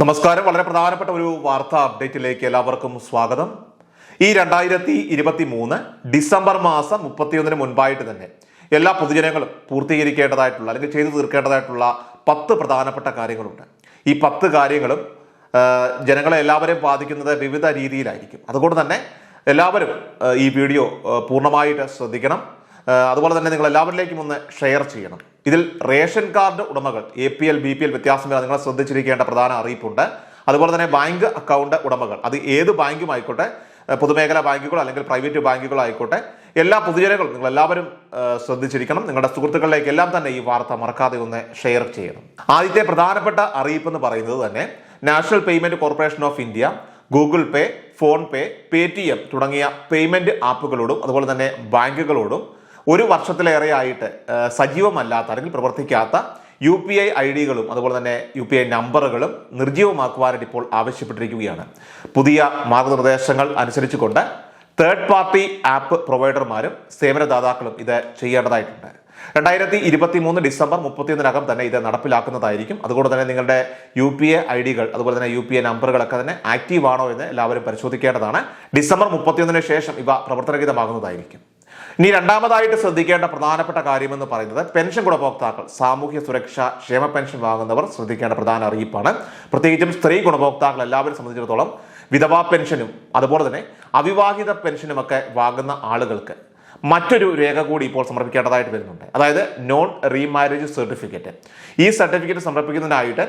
നമസ്കാരം. വളരെ പ്രധാനപ്പെട്ട ഒരു വാർത്താ അപ്ഡേറ്റിലേക്ക് എല്ലാവർക്കും സ്വാഗതം. ഈ രണ്ടായിരത്തി ഇരുപത്തി മൂന്ന് ഡിസംബർ മാസം മുപ്പത്തിയൊന്നിന് മുൻപായിട്ട് തന്നെ എല്ലാ പൊതുജനങ്ങളും പൂർത്തീകരിക്കേണ്ടതായിട്ടുള്ള അല്ലെങ്കിൽ ചെയ്തു തീർക്കേണ്ടതായിട്ടുള്ള പത്ത് പ്രധാനപ്പെട്ട കാര്യങ്ങളുണ്ട്. ഈ പത്ത് കാര്യങ്ങളും ജനങ്ങളെ എല്ലാവരെയും ബാധിക്കുന്നത് വിവിധ രീതിയിലായിരിക്കും. അതുകൊണ്ട് തന്നെ എല്ലാവരും ഈ വീഡിയോ പൂർണമായിട്ട് ശ്രദ്ധിക്കണം. അതുപോലെ തന്നെ നിങ്ങൾ എല്ലാവരിലേക്കും ഒന്ന് ഷെയർ ചെയ്യണം. ഇതിൽ റേഷൻ കാർഡ് ഉടമകൾ A P L B P L വ്യത്യാസമില്ല നിങ്ങൾ ശ്രദ്ധിച്ചിരിക്കേണ്ട പ്രധാന അറിയിപ്പുണ്ട്. അതുപോലെ തന്നെ ബാങ്ക് അക്കൗണ്ട് ഉടമകൾ അത് ഏത് ബാങ്കും ആയിക്കോട്ടെ പൊതുമേഖലാ ബാങ്കുകളോ അല്ലെങ്കിൽ പ്രൈവറ്റ് ബാങ്കുകളോ ആയിക്കോട്ടെ എല്ലാ പൊതുജനങ്ങളും നിങ്ങൾ എല്ലാവരും ശ്രദ്ധിച്ചിരിക്കണം. നിങ്ങളുടെ സുഹൃത്തുക്കളിലേക്ക് എല്ലാം തന്നെ ഈ വാർത്ത മറക്കാതെ ഒന്ന് ഷെയർ ചെയ്യണം. ആദ്യത്തെ പ്രധാനപ്പെട്ട അറിയിപ്പ് എന്ന് പറയുന്നത് തന്നെ national payment corporation of India Google pay PhonePe Paytm തുടങ്ങിയ പേയ്മെന്റ് ആപ്പുകളോടും അതുപോലെ തന്നെ ബാങ്കുകളോടും ഒരു വർഷത്തിലേറെയായിട്ട് സജീവമല്ലാത്ത അല്ലെങ്കിൽ പ്രവർത്തിക്കാത്ത യു പി ഐ ഐ ഡികളും അതുപോലെ തന്നെ യു പി ഐ നമ്പറുകളും നിർജീവമാക്കുവാനായിട്ട് ഇപ്പോൾ ആവശ്യപ്പെട്ടിരിക്കുകയാണ്. പുതിയ മാർഗനിർദ്ദേശങ്ങൾ അനുസരിച്ചുകൊണ്ട് തേർഡ് പാർട്ടി ആപ്പ് പ്രൊവൈഡർമാരും സേവനദാതാക്കളും ഇത് ചെയ്യേണ്ടതായിട്ടുണ്ട്. രണ്ടായിരത്തി ഇരുപത്തി മൂന്ന് ഡിസംബർ മുപ്പത്തിയൊന്നിനകം തന്നെ ഇത് നടപ്പിലാക്കുന്നതായിരിക്കും. അതുകൊണ്ട് തന്നെ നിങ്ങളുടെ യു പി എ ഐ ഡികൾ അതുപോലെ തന്നെ യു പി എ നമ്പറുകളൊക്കെ തന്നെ ആക്റ്റീവ് ആണോ എന്ന് എല്ലാവരും പരിശോധിക്കേണ്ടതാണ്. ഡിസംബർ മുപ്പത്തിയൊന്നിന് ശേഷം ഇവ പ്രവർത്തനരഹിതമാകുന്നതായിരിക്കും. ഇനി രണ്ടാമതായിട്ട് ശ്രദ്ധിക്കേണ്ട പ്രധാനപ്പെട്ട കാര്യമെന്ന് പറയുന്നത് പെൻഷൻ ഗുണഭോക്താക്കൾ സാമൂഹ്യ സുരക്ഷ ക്ഷേമ പെൻഷൻ വാങ്ങുന്നവർ ശ്രദ്ധിക്കേണ്ട പ്രധാന അറിയിപ്പാണ്. പ്രത്യേകിച്ചും സ്ത്രീ ഗുണഭോക്താക്കൾ എല്ലാവരും സംബന്ധിച്ചിടത്തോളം വിധവാ പെൻഷനും അതുപോലെ തന്നെ അവിവാഹിത പെൻഷനുമൊക്കെ വാങ്ങുന്ന ആളുകൾക്ക് മറ്റൊരു രേഖ കൂടി ഇപ്പോൾ സമർപ്പിക്കേണ്ടതായിട്ട് വരുന്നുണ്ട്. അതായത് നോൺ റീമാരേജ് സർട്ടിഫിക്കറ്റ് ഈ സർട്ടിഫിക്കറ്റ് സമർപ്പിക്കുന്നതിനായിട്ട്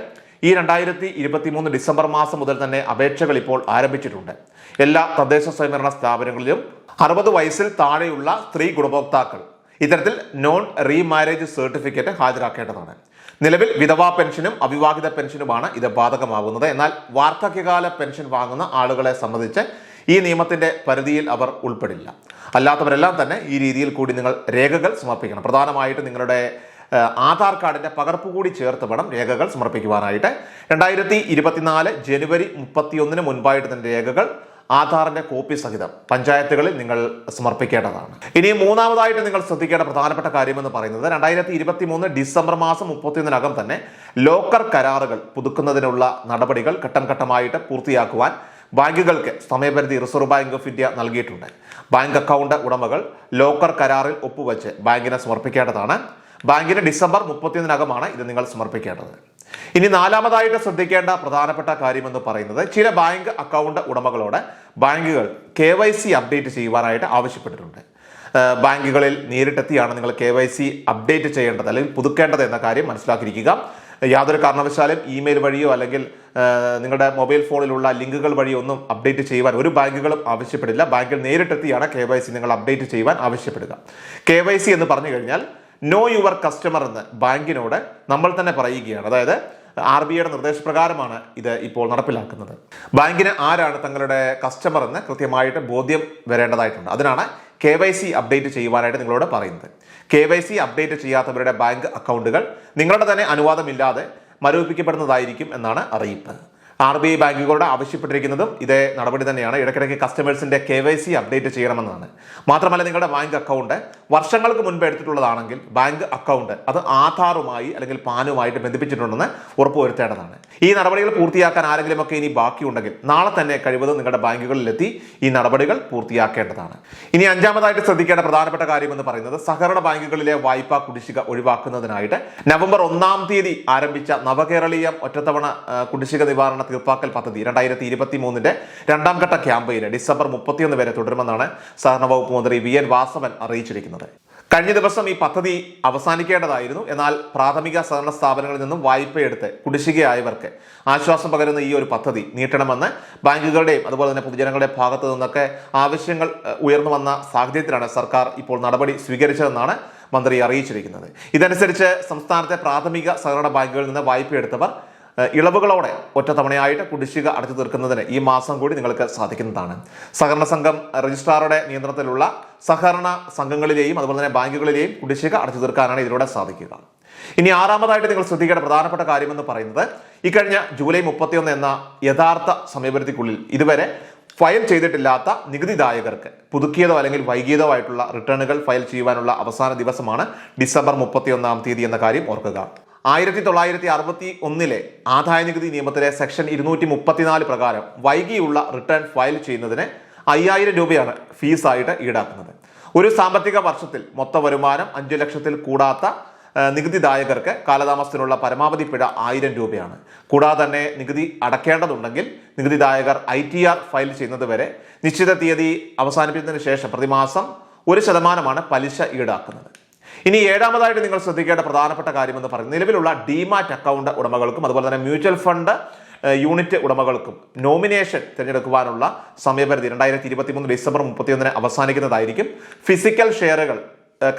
ഈ രണ്ടായിരത്തി ഇരുപത്തി മൂന്ന് ഡിസംബർ മാസം മുതൽ തന്നെ അപേക്ഷകൾ ഇപ്പോൾ ആരംഭിച്ചിട്ടുണ്ട്. എല്ലാ തദ്ദേശ സ്വയംഭരണ സ്ഥാപനങ്ങളിലും അറുപത് വയസ്സിൽ താഴെയുള്ള സ്ത്രീ ഗുണഭോക്താക്കൾ ഇത്തരത്തിൽ നോൺ റീമാരേജ് സർട്ടിഫിക്കറ്റ് ഹാജരാക്കേണ്ടതാണ്. നിലവിൽ വിധവാ പെൻഷനും അവിവാഹിത പെൻഷനുമാണ് ഇത് ബാധകമാകുന്നത്. എന്നാൽ വാർദ്ധക്യകാല പെൻഷൻ വാങ്ങുന്ന ആളുകളെ സംബന്ധിച്ച് ഈ നിയമത്തിന്റെ പരിധിയിൽ അവർ ഉൾപ്പെടില്ല. അല്ലാത്തവരെല്ലാം തന്നെ ഈ രീതിയിൽ കൂടി നിങ്ങൾ രേഖകൾ സമർപ്പിക്കണം. പ്രധാനമായിട്ട് നിങ്ങളുടെ ആധാർ കാർഡിന്റെ പകർപ്പ് കൂടി ചേർത്ത് വേണം രേഖകൾ സമർപ്പിക്കുവാനായിട്ട്. രണ്ടായിരത്തി ഇരുപത്തിനാല് ജനുവരി മുപ്പത്തിയൊന്നിന് മുൻപായിട്ട് തന്നെ രേഖകൾ ആധാറിന്റെ കോപ്പി സഹിതം പഞ്ചായത്തുകളിൽ നിങ്ങൾ സമർപ്പിക്കേണ്ടതാണ്. ഇനി മൂന്നാമതായിട്ട് നിങ്ങൾ ശ്രദ്ധിക്കേണ്ട പ്രധാനപ്പെട്ട കാര്യമെന്ന് പറയുന്നത് രണ്ടായിരത്തി ഇരുപത്തി മൂന്ന് ഡിസംബർ മാസം മുപ്പത്തിയൊന്നിനകം തന്നെ ലോക്കർ കരാറുകൾ പുതുക്കുന്നതിനുള്ള നടപടികൾ ഘട്ടം ഘട്ടമായിട്ട് പൂർത്തിയാക്കുവാൻ ബാങ്കുകൾക്ക് സമയപരിധി റിസർവ് ബാങ്ക് ഓഫ് ഇന്ത്യ നൽകിയിട്ടുണ്ട്. ബാങ്ക് അക്കൗണ്ട് ഉടമകൾ ലോക്കർ കരാറിൽ ഒപ്പുവെച്ച് ബാങ്കിനെ സമർപ്പിക്കേണ്ടതാണ്. ബാങ്കിന് ഡിസംബർ മുപ്പത്തിയൊന്നിനകമാണ് ഇത് നിങ്ങൾ സമർപ്പിക്കേണ്ടത്. ഇനി നാലാമതായിട്ട് ശ്രദ്ധിക്കേണ്ട പ്രധാനപ്പെട്ട കാര്യമെന്ന് പറയുന്നത് ചില ബാങ്ക് അക്കൗണ്ട് ഉടമകളോട് ബാങ്കുകൾ കെ വൈ സി അപ്ഡേറ്റ് ചെയ്യുവാനായിട്ട് ആവശ്യപ്പെട്ടിട്ടുണ്ട്. ബാങ്കുകളിൽ നേരിട്ടെത്തിയാണ് നിങ്ങൾ കെ വൈ സി അപ്ഡേറ്റ് ചെയ്യേണ്ടത് അല്ലെങ്കിൽ പുതുക്കേണ്ടത് എന്ന കാര്യം മനസ്സിലാക്കിയിരിക്കുക. യാതൊരു കാരണവശാലും ഇമെയിൽ വഴിയോ അല്ലെങ്കിൽ നിങ്ങളുടെ മൊബൈൽ ഫോണിലുള്ള ലിങ്കുകൾ വഴിയോ ഒന്നും അപ്ഡേറ്റ് ചെയ്യുവാൻ ഒരു ബാങ്കുകളും ആവശ്യപ്പെടില്ല. ബാങ്കിൽ നേരിട്ടെത്തിയാണ് കെ വൈ സി നിങ്ങൾ അപ്ഡേറ്റ് ചെയ്യുവാൻ ആവശ്യപ്പെടുക. കെ വൈ സി എന്ന് പറഞ്ഞു കഴിഞ്ഞാൽ നോ യുവർ കസ്റ്റമർ എന്ന് ബാങ്കിനോട് നമ്മൾ തന്നെ പറയുകയാണ്. അതായത് ആർ ബി ഐയുടെ നിർദ്ദേശപ്രകാരമാണ് ഇത് ഇപ്പോൾ നടപ്പിലാക്കുന്നത്. ബാങ്കിന് ആരാണ് തങ്ങളുടെ കസ്റ്റമർ എന്ന് കൃത്യമായിട്ട് ബോധ്യം വരേണ്ടതായിട്ടുണ്ട്. അതിനാണ് കെ വൈ സി അപ്ഡേറ്റ് ചെയ്യുവാനായിട്ട് നിങ്ങളോട് പറയുന്നത്. കെ വൈ സി അപ്ഡേറ്റ് ചെയ്യാത്തവരുടെ ബാങ്ക് അക്കൗണ്ടുകൾ നിങ്ങളുടെ തന്നെ അനുവാദമില്ലാതെ മരവിപ്പിക്കപ്പെടുന്നതായിരിക്കും എന്നാണ് അറിയിപ്പ്. ആർ ബി ഐ ബാങ്കുകളോട് ആവശ്യപ്പെട്ടിരിക്കുന്നതും ഇതേ നടപടി തന്നെയാണ്. ഇടയ്ക്കിടയ്ക്ക് കസ്റ്റമേഴ്സിന്റെ കെ വൈ സി അപ്ഡേറ്റ് ചെയ്യണമെന്നാണ്. മാത്രമല്ല നിങ്ങളുടെ ബാങ്ക് അക്കൗണ്ട് വർഷങ്ങൾക്ക് മുൻപ് എടുത്തിട്ടുള്ളതാണെങ്കിൽ ബാങ്ക് അക്കൗണ്ട് അത് ആധാറുമായി അല്ലെങ്കിൽ പാനുമായിട്ട് ബന്ധിപ്പിച്ചിട്ടുണ്ടെന്ന് ഉറപ്പുവരുത്തേണ്ടതാണ്. ഈ നടപടികൾ പൂർത്തിയാക്കാൻ ആരെങ്കിലുമൊക്കെ ഇനി ബാക്കിയുണ്ടെങ്കിൽ നാളെ തന്നെ കഴിവതും നിങ്ങളുടെ ബാങ്കുകളിലെത്തി ഈ നടപടികൾ പൂർത്തിയാക്കേണ്ടതാണ്. ഇനി അഞ്ചാമതായിട്ട് ശ്രദ്ധിക്കേണ്ട പ്രധാനപ്പെട്ട കാര്യം എന്ന് പറയുന്നത് സഹകരണ ബാങ്കുകളിലെ വായ്പാ കുടിശ്ശിക ഒഴിവാക്കുന്നതിനായിട്ട് നവംബർ ഒന്നാം തീയതി ആരംഭിച്ച നവകേരളീയം ഒറ്റത്തവണ കുടിശ്ശിക നിവാരണ തീർപ്പാക്കൽ പദ്ധതി രണ്ടായിരത്തി ഇരുപത്തി മൂന്നിന്റെ രണ്ടാം ഘട്ട ക്യാമ്പയിന് ഡിസംബർ മുപ്പത്തിയൊന്ന് വരെ തുടരുമെന്നാണ് സഹകരണ വകുപ്പ് മന്ത്രി വി എൻ വാസവൻ അറിയിച്ചിരിക്കുന്നത്. കഴിഞ്ഞ ദിവസം ഈ പദ്ധതി അവസാനിക്കേണ്ടതായിരുന്നു. എന്നാൽ പ്രാഥമിക സഹകരണ സ്ഥാപനങ്ങളിൽ നിന്നും വായ്പയെടുത്ത് കുടിശ്ശികയായവർക്ക് ആശ്വാസം പകരുന്ന ഈ ഒരു പദ്ധതി നീട്ടണമെന്ന് ബാങ്കുകളുടെയും അതുപോലെ തന്നെ പൊതുജനങ്ങളുടെ ഭാഗത്തു നിന്നൊക്കെ ആവശ്യങ്ങൾ ഉയർന്നു വന്ന സാഹചര്യത്തിലാണ് സർക്കാർ ഇപ്പോൾ നടപടി സ്വീകരിച്ചതെന്നാണ് മന്ത്രി അറിയിച്ചിരിക്കുന്നത്. ഇതനുസരിച്ച് സംസ്ഥാനത്തെ പ്രാഥമിക സഹകരണ ബാങ്കുകളിൽ നിന്ന് വായ്പയെടുത്തവർ ഇളവുകളോടെ ഒറ്റത്തവണയായിട്ട് കുടിശ്ശിക അടച്ചു തീർക്കുന്നതിന് ഈ മാസം കൂടി നിങ്ങൾക്ക് സാധിക്കുന്നതാണ്. സഹകരണ സംഘം രജിസ്ട്രാറുടെ നിയന്ത്രണത്തിലുള്ള സഹകരണ സംഘങ്ങളിലെയും അതുപോലെ തന്നെ ബാങ്കുകളിലെയും കുടിശ്ശിക അടച്ചു തീർക്കാനാണ് ഇതിലൂടെ സാധിക്കുക. ഇനി ആറാമതായിട്ട് നിങ്ങൾ ശ്രദ്ധിക്കേണ്ട പ്രധാനപ്പെട്ട കാര്യമെന്ന് പറയുന്നത് ഇക്കഴിഞ്ഞ ജൂലൈ മുപ്പത്തിയൊന്ന് എന്ന യഥാർത്ഥ സമയപരിധിക്കുള്ളിൽ ഇതുവരെ ഫയൽ ചെയ്തിട്ടില്ലാത്ത നികുതിദായകർക്ക് പുതുക്കിയതോ അല്ലെങ്കിൽ വൈകിയതോ ആയിട്ടുള്ള റിട്ടേണുകൾ ഫയൽ ചെയ്യുവാനുള്ള അവസാന ദിവസമാണ് ഡിസംബർ മുപ്പത്തിയൊന്നാം തീയതി എന്ന കാര്യം ഓർക്കുക. ആയിരത്തി തൊള്ളായിരത്തി അറുപത്തി ഒന്നിലെ ആദായ നികുതി നിയമത്തിലെ സെക്ഷൻ ഇരുന്നൂറ്റി മുപ്പത്തിനാല് പ്രകാരം വൈകിയുള്ള റിട്ടേൺ ഫയൽ ചെയ്യുന്നതിന് അയ്യായിരം രൂപയാണ് ഫീസായിട്ട് ഈടാക്കുന്നത്. ഒരു സാമ്പത്തിക വർഷത്തിൽ മൊത്ത വരുമാനം അഞ്ചു ലക്ഷത്തിൽ കൂടാത്ത നികുതിദായകർക്ക് കാലതാമസത്തിനുള്ള പരമാവധി പിഴ ആയിരം രൂപയാണ്. കൂടാതെ തന്നെ നികുതി അടക്കേണ്ടതുണ്ടെങ്കിൽ നികുതിദായകർ ഐ ടി ആർ ഫയൽ ചെയ്യുന്നത് വരെ നിശ്ചിത തീയതി അവസാനിപ്പിച്ചതിന് ശേഷം പ്രതിമാസം ഒരു ശതമാനമാണ് പലിശ ഈടാക്കുന്നത്. ഇനി ഏഴാമതായിട്ട് നിങ്ങൾ ശ്രദ്ധിക്കേണ്ട പ്രധാനപ്പെട്ട കാര്യമെന്ന് പറയുന്നത് നിലവിലുള്ള ഡിമാറ്റ് അക്കൗണ്ട് ഉടമകൾക്കും അതുപോലെ തന്നെ മ്യൂച്വൽ ഫണ്ട് യൂണിറ്റ് ഉടമകൾക്കും നോമിനേഷൻ തിരഞ്ഞെടുക്കുവാനുള്ള സമയപരിധി രണ്ടായിരത്തി ഇരുപത്തി മൂന്ന് ഡിസംബർ മുപ്പത്തിയൊന്നിന് അവസാനിക്കുന്നതായിരിക്കും. ഫിസിക്കൽ ഷെയറുകൾ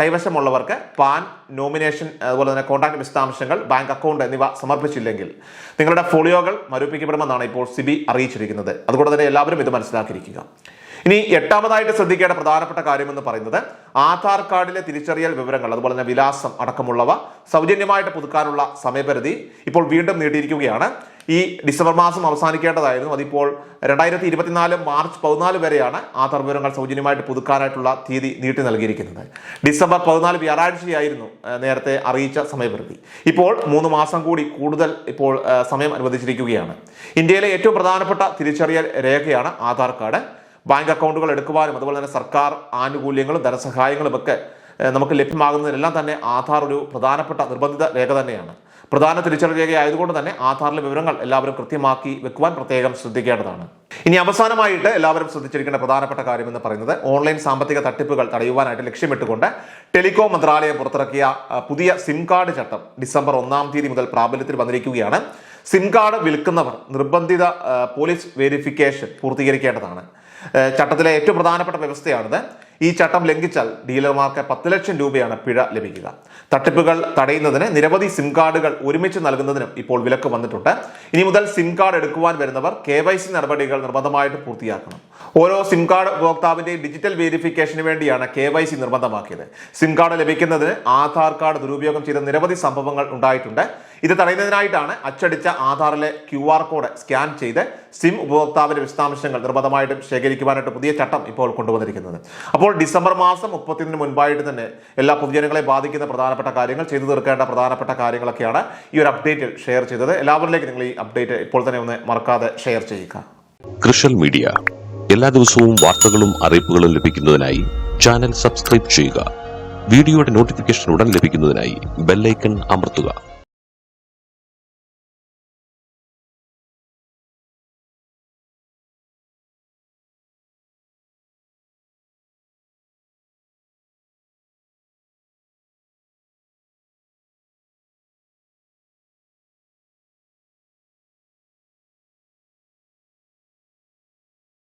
കൈവശമുള്ളവർക്ക് പാൻ നോമിനേഷൻ അതുപോലെ തന്നെ കോൺടാക്ട് വിശദാംശങ്ങൾ ബാങ്ക് അക്കൗണ്ട് എന്നിവ സമർപ്പിച്ചില്ലെങ്കിൽ നിങ്ങളുടെ ഫോളിയോകൾ മരുപ്പിക്കപ്പെടുമെന്നാണ് ഇപ്പോൾ സിബി അറിയിച്ചിരിക്കുന്നത്. അതുകൊണ്ട് തന്നെ എല്ലാവരും ഇത് മനസ്സിലാക്കിയിരിക്കുക. ഇനി എട്ടാമതായിട്ട് ശ്രദ്ധിക്കേണ്ട പ്രധാനപ്പെട്ട കാര്യമെന്ന് പറയുന്നത് ആധാർ കാർഡിലെ തിരിച്ചറിയൽ വിവരങ്ങൾ അതുപോലെ തന്നെ വിലാസം അടക്കമുള്ളവ സൗജന്യമായിട്ട് പുതുക്കാനുള്ള സമയപരിധി ഇപ്പോൾ വീണ്ടും നീട്ടിയിരിക്കുകയാണ്. ഈ ഡിസംബർ മാസം അവസാനിക്കേണ്ടതായിരുന്നു. അതിപ്പോൾ രണ്ടായിരത്തി ഇരുപത്തിനാല് മാർച്ച് പതിനാല് വരെയാണ് ആധാർ വിവരങ്ങൾ സൗജന്യമായിട്ട് പുതുക്കാനായിട്ടുള്ള തീയതി നീട്ടി നൽകിയിരിക്കുന്നത്. ഡിസംബർ പതിനാല് വ്യാഴാഴ്ചയായിരുന്നു നേരത്തെ അറിയിച്ച സമയപരിധി. ഇപ്പോൾ മൂന്ന് മാസം കൂടി കൂടുതൽ ഇപ്പോൾ സമയം അനുവദിച്ചിരിക്കുകയാണ്. ഇന്ത്യയിലെ ഏറ്റവും പ്രധാനപ്പെട്ട തിരിച്ചറിയൽ രേഖയാണ് ആധാർ കാർഡ്. ബാങ്ക് അക്കൗണ്ടുകൾ എടുക്കുവാനും അതുപോലെ തന്നെ സർക്കാർ ആനുകൂല്യങ്ങളും ധനസഹായങ്ങളും ഒക്കെ നമുക്ക് ലഭ്യമാകുന്നതിനെല്ലാം തന്നെ ആധാർ ഒരു പ്രധാനപ്പെട്ട നിർബന്ധിത രേഖ തന്നെയാണ്. പ്രധാന തിരിച്ചറിയൽ രേഖയായതുകൊണ്ട് തന്നെ ആധാറിലെ വിവരങ്ങൾ എല്ലാവരും കൃത്യമാക്കി വെക്കുവാൻ പ്രത്യേകം ശ്രദ്ധിക്കേണ്ടതാണ്. ഇനി അവസാനമായിട്ട് എല്ലാവരും ശ്രദ്ധിച്ചിരിക്കേണ്ട പ്രധാനപ്പെട്ട കാര്യം എന്ന് പറയുന്നത് ഓൺലൈൻ സാമ്പത്തിക തട്ടിപ്പുകൾ തടയുവാനായിട്ട് ലക്ഷ്യമിട്ടുകൊണ്ട് ടെലികോം മന്ത്രാലയം പുറത്തിറക്കിയ പുതിയ സിം കാർഡ് ചട്ടം ഡിസംബർ ഒന്നാം തീയതി മുതൽ പ്രാബല്യത്തിൽ വന്നിരിക്കുകയാണ്. സിം കാർഡ് വിൽക്കുന്നവർ നിർബന്ധിത പോലീസ് വെരിഫിക്കേഷൻ പൂർത്തീകരിക്കേണ്ടതാണ്. ചട്ടത്തിലെ ഏറ്റവും പ്രധാനപ്പെട്ട വ്യവസ്ഥയാണിത്. ഈ ചട്ടം ലംഘിച്ചാൽ ഡീലർമാർക്ക് പത്ത് ലക്ഷം രൂപയാണ് പിഴ ലഭിക്കുക. തട്ടിപ്പുകൾ തടയുന്നതിന് നിരവധി സിം കാർഡുകൾ ഒരുമിച്ച് നൽകുന്നതിനും ഇപ്പോൾ വിലക്ക് വന്നിട്ടുണ്ട്. ഇനി മുതൽ സിം കാർഡ് എടുക്കുവാൻ വരുന്നവർ കെ വൈ സി നടപടികൾ നിർബന്ധമായിട്ട് പൂർത്തിയാക്കണം. ഓരോ സിം കാർഡ് ഉപഭോക്താവിന്റെയും ഡിജിറ്റൽ വെരിഫിക്കേഷന് വേണ്ടിയാണ് കെ വൈ സി നിർബന്ധമാക്കിയത്. സിം കാർഡ് ലഭിക്കുന്നതിന് ആധാർ കാർഡ് ദുരുപയോഗം ചെയ്ത നിരവധി സംഭവങ്ങൾ ഉണ്ടായിട്ടുണ്ട്. ഇത് തടയുന്നതിനായിട്ടാണ് അച്ചടിച്ച ആധാറിലെ ക്യു ആർ കോഡ് സ്കാൻ ചെയ്ത് സിം ഉപഭോക്താവിന്റെ വിശദാംശങ്ങൾ നിർബന്ധമായിട്ടും ശേഖരിക്കുവാനായിട്ട് പുതിയ ചട്ടം ഇപ്പോൾ കൊണ്ടുവന്നിരിക്കുന്നത്. അപ്പോൾ ഡിസംബർ മാസം മുപ്പത്തിയൊന്നിന് മുൻപായിട്ട് തന്നെ എല്ലാ പൊതുജനങ്ങളെ ബാധിക്കുന്ന പ്രധാനപ്പെട്ട കാര്യങ്ങൾ ചെയ്തു തീർക്കേണ്ട പ്രധാനപ്പെട്ട കാര്യങ്ങളൊക്കെയാണ് ഈ ഒരു അപ്ഡേറ്റിൽ ഷെയർ ചെയ്തത്. എല്ലാവരിലേക്കും നിങ്ങൾ ഈ അപ്ഡേറ്റ് ഇപ്പോൾ തന്നെ ഒന്ന് മറക്കാതെ ഷെയർ ചെയ്യുക. കൃഷൽ മീഡിയ. എല്ലാ ദിവസവും വാർത്തകളും അറിയിപ്പുകളും ലഭിക്കുന്നതിനായി ചാനൽ സബ്സ്ക്രൈബ് ചെയ്യുക. വീഡിയോയുടെ നോട്ടിഫിക്കേഷൻ ഉടൻ ലഭിക്കുന്നതിനായി ബെല്ലൈക്കൺ അമർത്തുക.